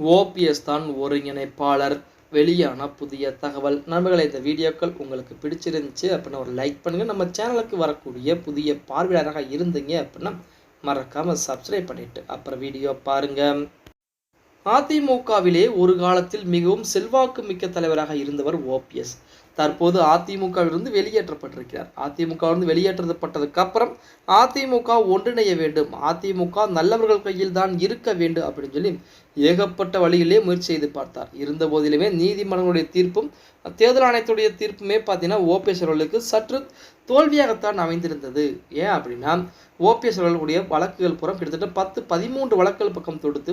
OPS தான் ஒருங்கிணைப்பாளர். வெளியான புதிய தகவல். நண்பர்களே இந்த வீடியோக்கள் உங்களுக்கு பிடிச்சிருந்துச்சு அப்படின்னா ஒரு லைக் பண்ணுங்கள் நம்ம சேனலுக்கு வரக்கூடிய புதிய பார்வையாளராக இருந்தீங்க அப்படின்னா மறக்காமல் சப்ஸ்கிரைப் பண்ணிவிட்டு அப்புறம் வீடியோ பாருங்கள் அதிமுகவிலே ஒரு காலத்தில் மிகவும் செல்வாக்கு மிக்க தலைவராக இருந்தவர் ஓபிஎஸ். தற்போது அதிமுகவிலிருந்து வெளியேற்றப்பட்டிருக்கிறார். அதிமுகவிலிருந்து வெளியேற்றப்பட்டதுக்கு அப்புறம் அதிமுக ஒன்றிணைய வேண்டும். அதிமுக நல்லவர்கள் கையில் தான் இருக்க வேண்டும் அப்படின்னு சொல்லி ஏகப்பட்ட வழியிலே முயற்சி செய்து பார்த்தார். இருந்த போதிலுமே நீதிமன்றங்களுடைய தீர்ப்பும் தேர்தல் ஆணையத்துடைய தீர்ப்புமே பார்த்தீங்கன்னா ஓபிஎஸ் அவர்களுக்கு சற்று தோல்வியாகத்தான் அமைந்திருந்தது. ஏன் அப்படின்னா ஓபிஎஸ் அவர்களுடைய வழக்குகள் புறம் கிட்டத்தட்ட பத்து பதிமூன்று வழக்குகள் பக்கம் தொடுத்து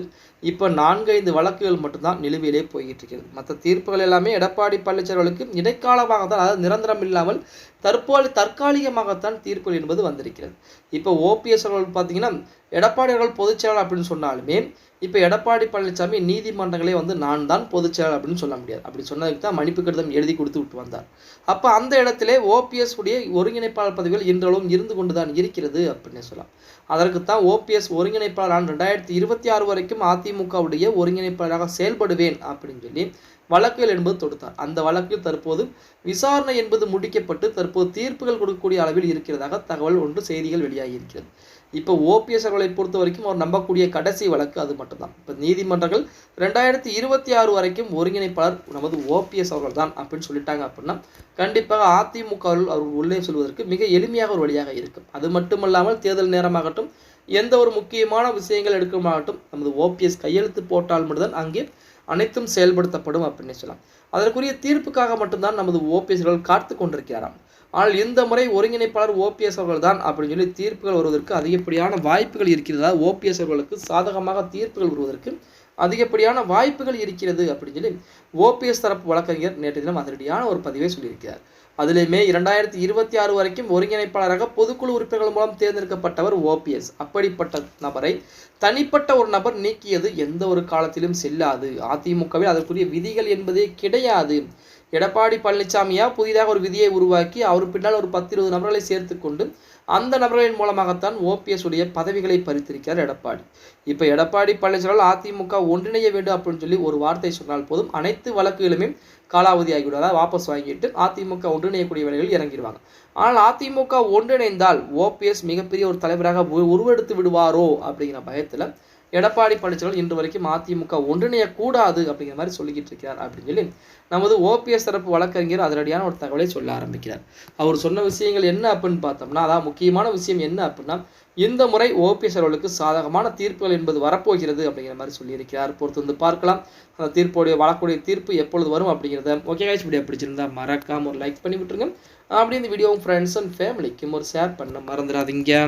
இப்போ நான்கைந்து வழக்குகள் மட்டும்தான் நிலுவையிலே போய்கிட்டு இருக்கிறது மற்ற தீர்ப்புகள் எல்லாமே எடப்பாடி பழனிசாமிகளுக்கு அவர்களுக்கு இடைக்காலமாக தான் அதாவது நிரந்தரம் இல்லாமல் தற்போது தற்காலிகமாகத்தான் தீர்ப்புகள் என்பது வந்திருக்கிறது. இப்போ ஓபிஎஸ் அவர்கள் பார்த்தீங்கன்னா எடப்பாடி அவர்கள் பொதுச்செயலாளர் அப்படின்னு சொன்னாலுமே இப்போ எடப்பாடி பழனிசாமி நீதிமன்றங்களே வந்து நான் தான் பொதுச்செயலாளர் அப்படின்னு சொல்ல முடியாது. அப்படி சொன்னதுக்கு தான் மன்னிப்பு கடிதம் எழுதி கொடுத்து விட்டு வந்தார். அப்போ அந்த இடத்திலே ஓபிஎஸ் உடைய ஒருங்கிணைப்பாளர் பதவிகள் இன்றளவும் இருந்து கொண்டு தான் இருக்கிறது அப்படின்னு சொல்லலாம். அதற்கு தான் ஓபிஎஸ் ஒருங்கிணைப்பாளர் நான் ரெண்டாயிரத்தி இருபத்தி ஆறு வரைக்கும் அதிமுகவுடைய ஒருங்கிணைப்பாளராக செயல்படுவேன் அப்படின்னு சொல்லி வழக்குகள் என்பது தொடுத்தார். அந்த வழக்கில் தற்போது விசாரணை என்பது முடிக்கப்பட்டு தற்போது தீர்ப்புகள் கொடுக்கக்கூடிய அளவில் இருக்கிறதாக தகவல் ஒன்று செய்திகள் வெளியாகி இருக்கிறது. இப்போ ஓபிஎஸ் அவர்களை பொறுத்த வரைக்கும் அவர் நம்பக்கூடிய கடைசி வழக்கு அது மட்டும்தான். இப்போ நீதிமன்றங்கள் ரெண்டாயிரத்தி இருபத்தி ஆறு வரைக்கும் ஒருங்கிணைப்பாளர் நமது ஓபிஎஸ் அவர்கள் தான் அப்படின்னு சொல்லிட்டாங்க அப்படின்னா கண்டிப்பாக அதிமுக அவர் உள்ளே சொல்வதற்கு மிக எளிமையாக ஒரு வழியாக இருக்கும். அது மட்டுமல்லாமல் தேர்தல் நேரமாகட்டும் எந்த ஒரு முக்கியமான விஷயங்கள் எடுக்கமாகட்டும் நமது ஓபிஎஸ் கையெழுத்து போட்டால் மட்டும்தான் அங்கே அனைத்தும் செயல்படுத்தப்படும் அப்படின்னு சொல்லலாம். அதற்குரிய தீர்ப்புக்காக மட்டும்தான் நமது ஓபிஎஸ்கள் காத்து கொண்டிருக்கிறாராம். ஆனால் இந்த முறை ஒருங்கிணைப்பாளர் ஓபிஎஸ் அவர்கள் தான் அப்படின்னு சொல்லி தீர்ப்புகள் வருவதற்கு அதிகப்படியான வாய்ப்புகள் இருக்கிறதா. ஓபிஎஸ் அவர்களுக்கு சாதகமாக தீர்ப்புகள் வருவதற்கு அதிகப்படியான வாய்ப்புகள் இருக்கிறது அப்படின்னு சொல்லி ஓபிஎஸ் தரப்பு வழக்கறிஞர் நேற்று தினம் அதிரடியான ஒரு பதிவை சொல்லியிருக்கிறார். அதிலேயுமே இரண்டாயிரத்தி இருபத்தி ஆறு வரைக்கும் ஒருங்கிணைப்பாளராக பொதுக்குழு உறுப்பினர்கள் மூலம் தேர்ந்தெடுக்கப்பட்டவர் ஓபிஎஸ். அப்படிப்பட்ட நபரை தனிப்பட்ட ஒரு நபர் நீக்கியது எந்த ஒரு காலத்திலும் செல்லாது. அதிமுகவில் அதற்குரிய விதிகள் என்பதே கிடையாது. எடப்பாடி பழனிசாமியா புதிதாக ஒரு விதியை உருவாக்கி அவர் பின்னால் ஒரு பத்து இருபது நபர்களை சேர்த்து கொண்டு அந்த நபர்களின் மூலமாகத்தான் ஓபிஎஸ் உடைய பதவிகளை பறித்திருக்கிறார் எடப்பாடி. இப்போ எடப்பாடி பழனிசாமி அதிமுக ஒன்றிணைய வேண்டும் அப்படின்னு சொல்லி ஒரு வார்த்தை சொன்னால் போதும். அனைத்து வழக்குகளுமே காலாவதி ஆகிவிடும் அதாவது வாபஸ் வாங்கிட்டு அதிமுக ஒன்றிணையக்கூடிய வேலைகள் இறங்கிடுவாங்க. ஆனால் அதிமுக ஒன்றிணைந்தால் ஓபிஎஸ் மிகப்பெரிய ஒரு தலைவராக உருவெடுத்து விடுவாரோ அப்படிங்கிற பயத்தில் எடப்பாடி பழனிசாமி இன்று வரைக்கும் அதிமுக ஒன்றிணையக்கூடாது அப்படிங்கிற மாதிரி சொல்லிக்கிட்டு இருக்கிறார் அப்படின்னு சொல்லி நமது ஓபிஎஸ் தரப்பு வழக்கறிஞர் அதிரடியான ஒரு தகவலை சொல்ல ஆரம்பிக்கிறார். அவர் சொன்ன விஷயங்கள் என்ன அப்படின்னு பார்த்தோம்னா அதான் முக்கியமான விஷயம் என்ன அப்படின்னா இந்த முறை ஓபிஎஸ் அவர்களுக்கு சாதகமான தீர்ப்புகள் என்பது வரப்போகிறது அப்படிங்கிற மாதிரி சொல்லியிருக்கிறார். பொறுத்து வந்து பார்க்கலாம். அந்த தீர்ப்புடைய வழக்குடைய தீர்ப்பு எப்பொழுது வரும் அப்படிங்கிறத ஓகே காய்ச்சி வீடியோ பிடிச்சிருந்தா மறக்காம ஒரு லைக் பண்ணி விட்டுருங்க. அப்படி இந்த வீடியோ ஃப்ரெண்ட்ஸ் அண்ட் ஃபேமிலிக்கும் ஒரு ஷேர் பண்ண மறந்துடாதீங்க.